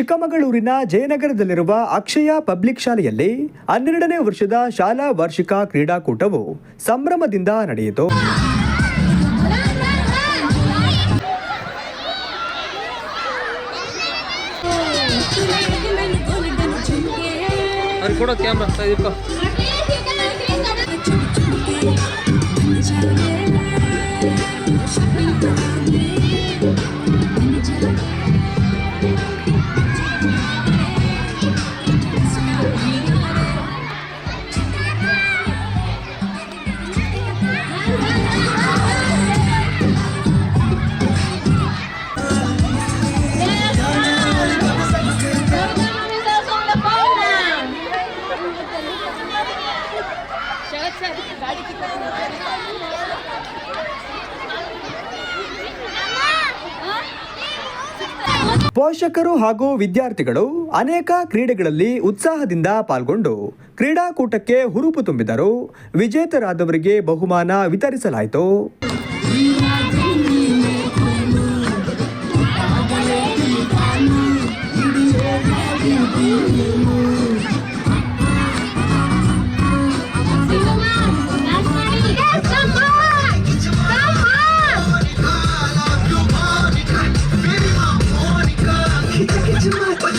ಚಿಕ್ಕಮಗಳೂರಿನ ಜಯನಗರದಲ್ಲಿರುವ ಅಕ್ಷಯ ಪಬ್ಲಿಕ್ ಶಾಲೆಯಲ್ಲಿ ಹನ್ನೆರಡನೇ ವರ್ಷದ ಶಾಲಾ ವಾರ್ಷಿಕ ಕ್ರೀಡಾಕೂಟವು ಸಂಭ್ರಮದಿಂದ ನಡೆಯಿತು. ಕ್ಯಾಮ್ರಾ ಪೋಷಕರು ಹಾಗೂ ವಿದ್ಯಾರ್ಥಿಗಳು ಅನೇಕ ಕ್ರೀಡೆಗಳಲ್ಲಿ ಉತ್ಸಾಹದಿಂದ ಪಾಲ್ಗೊಂಡು ಕ್ರೀಡಾಕೂಟಕ್ಕೆ ಹುರುಪು ತುಂಬಿದರು. ವಿಜೇತರಾದವರಿಗೆ ಬಹುಮಾನ ವಿತರಿಸಲಾಯಿತು.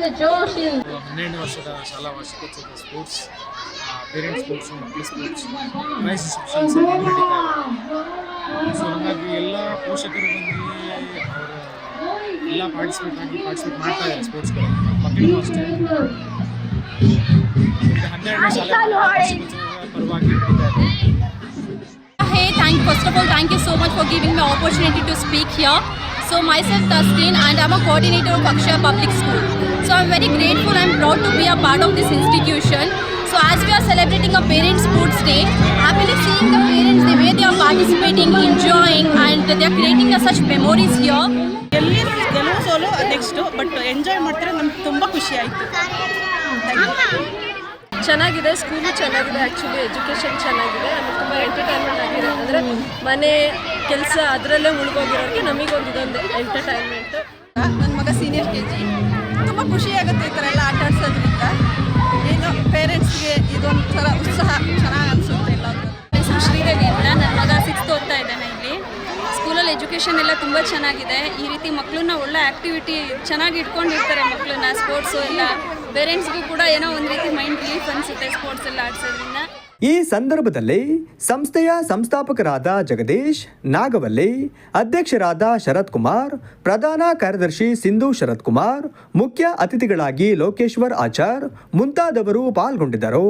ಹನ್ನೆರಡು ವರ್ಷದ ಶಾಲಾ ವಾರ್ಷಿಕೋತ್ಸವದ ಸ್ಪೋರ್ಟ್ಸ್ ಪೇರೆಂಟ್ಸ್ ಸ್ಪೋರ್ಟ್ಸ್ ಮಕ್ಕಳ ಸ್ಪೋರ್ಟ್ಸ್ ಪ್ರೈಸ್ ಡಿಸ್ಟ್ರಿಬ್ಯೂಷನ್ಸ್ ನಡೀತಾ ಇದೆ. ಸೊ ಹಾಗಾಗಿ ಎಲ್ಲ ಪೋಷಕರು ಬಂದು ಅವರು ಎಲ್ಲ ಪಾರ್ಟಿಸಿಪೇಟ್ ಆಗಿ ಪಾರ್ಟಿಸಿಪೇಟ್ ಮಾಡ್ತಾ ಇದ್ದಾರೆ ಸ್ಪೋರ್ಟ್ಸ್ಗಳಲ್ಲಿ ಮಕ್ಕಳಿಗೂ ಅಷ್ಟೇ. ಹನ್ನೆರಡು ಶಾಲಾ ವಾರ್ಷಿಕೋತ್ಸವದ ಪರವಾಗಿ ನಡೀತಾ ಇದೆ. Hey, thank first of all, thank you so much for giving me opportunity to speak here. So myself Taskin and I'm a coordinator of Akshaya Public School. So I'm very grateful and proud to be a part of this institution. So as we are celebrating a Parents Sports Day, happily seeing the parents the way they are participating, enjoying and they are creating a such memories here. ಎಲ್ಲಿ ಗೆಲುವು ಸೋಲು next but enjoy ಮಾಡ್ತಾರೆ ನಮ್ಗೆ ತುಂಬ ಖುಷಿ ಆಯಿತು ಚೆನ್ನಾಗಿದೆ school ಚೆನ್ನಾಗಿದೆ ಆ್ಯಕ್ಚುಲಿ ಎಜುಕೇಷನ್ ಚೆನ್ನಾಗಿದೆ ಆಮೇಲೆ ತುಂಬ ಎಂಟರ್ಟೈನ್ಮೆಂಟ್ ಆಗಿದೆ ಅಂದರೆ ಮನೆ ಕೆಲಸ ಅದರಲ್ಲೇ ಮುಳುಗೋಗಿರೋರಿಗೆ ನಮಗೊಂದು ಇದೊಂದು ಎಂಟರ್ಟೈನ್ಮೆಂಟ್ ನನ್ನ ಮಗ ಸೀನಿಯರ್ ಕೆ ಜಿ ತುಂಬ ಖುಷಿ ಆಗುತ್ತೆ ಈ ಥರ ಎಲ್ಲ ಆಟ ಆಡ್ಸೋದ್ರಿಂದ. ಏನು ಪೇರೆಂಟ್ಸ್ಗೆ ಇದೊಂಥರ ಉತ್ಸಾಹ ಚೆನ್ನಾಗಿ ಅನಿಸುತ್ತೆ ಎಲ್ಲ ಹೆಸರು ಶ್ರೀದೇವಿ ಅಂತ ನನ್ನ ಮಗ ಸಿಕ್ಸ್ತ್ ಓದ್ತಾ ಇದ್ದಾನೆ ಇಲ್ಲಿ. ಸ್ಕೂಲಲ್ಲಿ ಎಜುಕೇಷನ್ ಎಲ್ಲ ತುಂಬ ಚೆನ್ನಾಗಿದೆ. ಈ ರೀತಿ ಮಕ್ಕಳನ್ನ ಒಳ್ಳೆ ಆ್ಯಕ್ಟಿವಿಟಿ ಚೆನ್ನಾಗಿ ಇಟ್ಕೊಂಡಿರ್ತಾರೆ ಮಕ್ಕಳನ್ನ ಸ್ಪೋರ್ಟ್ಸು ಎಲ್ಲ. ಪೇರೆಂಟ್ಸ್ಗೂ ಕೂಡ ಏನೋ ಒಂದು ರೀತಿ ಮೈಂಡ್ ರಿಲೀಫ್ ಅನಿಸುತ್ತೆ ಸ್ಪೋರ್ಟ್ಸ್ ಎಲ್ಲ ಆಡ್ಸೋದ್ರಿಂದ. ಈ ಸಂದರ್ಭದಲ್ಲಿ ಸಂಸ್ಥೆಯ ಸಂಸ್ಥಾಪಕರಾದ ಜಗದೀಶ್, ನಾಗವಲ್ಲಿ, ಅಧ್ಯಕ್ಷರಾದ ಶರತ್ ಕುಮಾರ್ ಪ್ರಧಾನ ಕಾರ್ಯದರ್ಶಿ ಸಿಂಧು ಶರತ್ ಕುಮಾರ್ ಮುಖ್ಯ ಅತಿಥಿಗಳಾಗಿ ಲೋಕೇಶ್ವರ್ ಆಚಾರ್ ಮುಂತಾದವರು ಪಾಲ್ಗೊಂಡಿದ್ದರು.